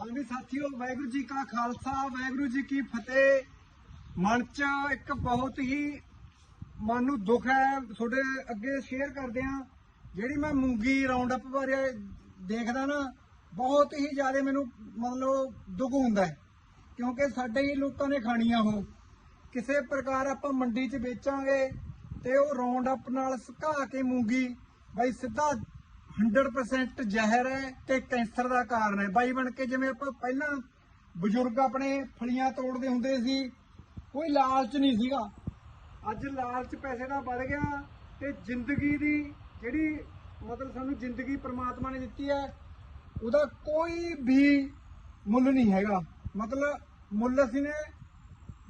ਹਾਂਜੀ ਸਾਥੀਓ, ਵਾਹਿਗੁਰੂ ਜੀ ਕਾ ਖਾਲਸਾ, ਵਾਹਿਗੁਰੂ ਜੀ ਕੀ ਫਤਿਹ। ਮਨ ਚ ਇੱਕ ਬਹੁਤ ਹੀ ਮਨ ਨੂੰ ਦੁੱਖ ਹੈ। ਤੁਹਾਡੇ ਅੱਗੇ ਸ਼ੇਅਰ ਕਰਦੇ ਆ ਜਿਹੜੀ ਮੈਂ ਮੂੰਗੀ ਰਾਉਂਡ ਅਪ ਬਾਰੇ ਦੇਖਦਾ ਨਾ, ਬਹੁਤ ਹੀ ਜ਼ਿਆਦਾ ਮੈਨੂੰ ਮਤਲਬ ਦੁੱਖ ਹੁੰਦਾ ਹੈ। ਕਿਉਂਕਿ ਸਾਡੇ ਹੀ ਲੋਕਾਂ ਨੇ ਖਾਣੀ ਆ ਉਹ। ਕਿਸੇ ਪ੍ਰਕਾਰ ਆਪਾਂ ਮੰਡੀ 'ਚ ਵੇਚਾਂਗੇ ਤੇ ਉਹ ਰਾਉਂਡ ਅਪ ਨਾਲ ਸੁਕਾ ਕੇ ਮੂੰਗੀ, ਬਾਈ ਸਿੱਧਾ 100% ਜ਼ਹਿਰ ਹੈ ਤੇ ਕੈਂਸਰ ਦਾ ਕਾਰਨ ਹੈ। ਬਾਈ ਬਣ ਕੇ ਜਿਵੇਂ ਆਪਾਂ ਪਹਿਲਾਂ ਬਜ਼ੁਰਗ ਆਪਣੇ ਫਲੀਆਂ ਤੋੜਦੇ ਹੁੰਦੇ ਸੀ, ਕੋਈ ਲਾਲਚ ਨਹੀਂ ਸੀਗਾ। ਅੱਜ ਲਾਲਚ ਪੈਸੇ ਦਾ ਵੱਧ ਗਿਆ ਤੇ ਜ਼ਿੰਦਗੀ ਦੀ ਜਿਹੜੀ ਮਤਲਬ ਸਾਨੂੰ ਜ਼ਿੰਦਗੀ ਪ੍ਰਮਾਤਮਾ ਨੇ ਦਿੱਤੀ ਹੈ, ਉਹਦਾ ਕੋਈ ਵੀ ਮੁੱਲ ਨਹੀਂ ਹੈਗਾ। ਮਤਲਬ ਮੁੱਲ ਅਸੀਂ ਨੇ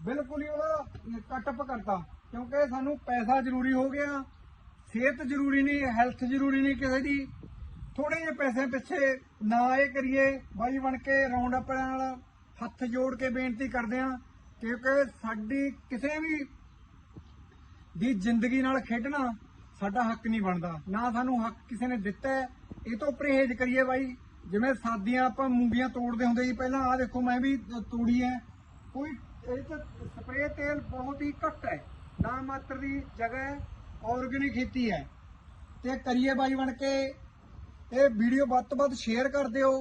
ਬਿਲਕੁਲ ਹੀ ਉਹਦਾ ਕੱਟਪ ਕਰਤਾ, ਕਿਉਂਕਿ ਸਾਨੂੰ ਪੈਸਾ ਜ਼ਰੂਰੀ ਹੋ ਗਿਆ। ਸਿਹਤ ਜ਼ਰੂਰੀ ਨਹੀਂ, ਹੈਲਥ ਜ਼ਰੂਰੀ ਨਹੀਂ ਕਿਸੇ ਦੀ। ਥੋੜੇ ਜਿਹੇ ਪੈਸੇ ਪਿੱਛੇ ਨਾ ਇਹ ਕਰੀਏ, ਬਾਈ ਬਣ ਕੇ ਰਾਉਂਡ ਅਪ ਨਾਲ ਹੱਥ ਜੋੜ ਕੇ ਬੇਨਤੀ ਕਰਦੇ ਆ ਕਿਉਂਕਿ ਸਾਡੀ ਕਿਸੇ ਵੀ ਦੀ ਜ਼ਿੰਦਗੀ ਨਾਲ ਖੇਡਣਾ ਸਾਡਾ ਹੱਕ ਨਹੀਂ ਬਣਦਾ। ਨਾ ਸਾਨੂੰ ਹੱਕ ਕਿਸੇ ਨੇ ਦਿੱਤਾ ਇਹ ਤੋਂ ਪਰਹੇਜ਼ ਕਰੀਏ ਬਾਈ। ਜਿਵੇਂ ਸਾਦੀਆਂ ਆਪਾਂ ਮੂੰਗੀਆਂ ਤੋੜਦੇ ਹੁੰਦੇ ਸੀ, ਪਹਿਲਾਂ ਆਹ ਦੇਖੋ ਮੈਂ ਵੀ ਤੋੜੀ ਹੈ। ਕੋਈ ਇਹ ਚ ਸਪਰੇਅ ਤੇਲ ਬਹੁਤ ਹੀ ਘੱਟ ਹੈ। ਨਾ ਮਾਤਰ ਦੀ ਜਗ੍ਹਾ ਆਰਗੇਨਿਕ ਖੇਤੀ ਹੈ। ਤੇ ਕਰੀਏ ਬਾਈ ਬਣ ਕੇ ਇਹ ਵੀਡੀਓ ਵੱਧ ਤੋਂ ਵੱਧ ਸ਼ੇਅਰ ਕਰ ਦਿਓ।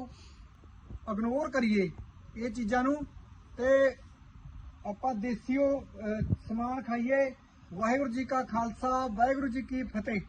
ਇਗਨੋਰ ਕਰੀਏ ਇਹ ਚੀਜ਼ਾਂ ਨੂੰ। ਤੇ ਆਪਾਂ ਦੇਸੀਓ ਸਮਾਨ ਖਾਈਏ। ਵਾਹਿਗੁਰੂ ਜੀ ਕਾ ਖਾਲਸਾ, ਵਾਹਿਗੁਰੂ ਜੀ ਕੀ ਫਤਿਹ।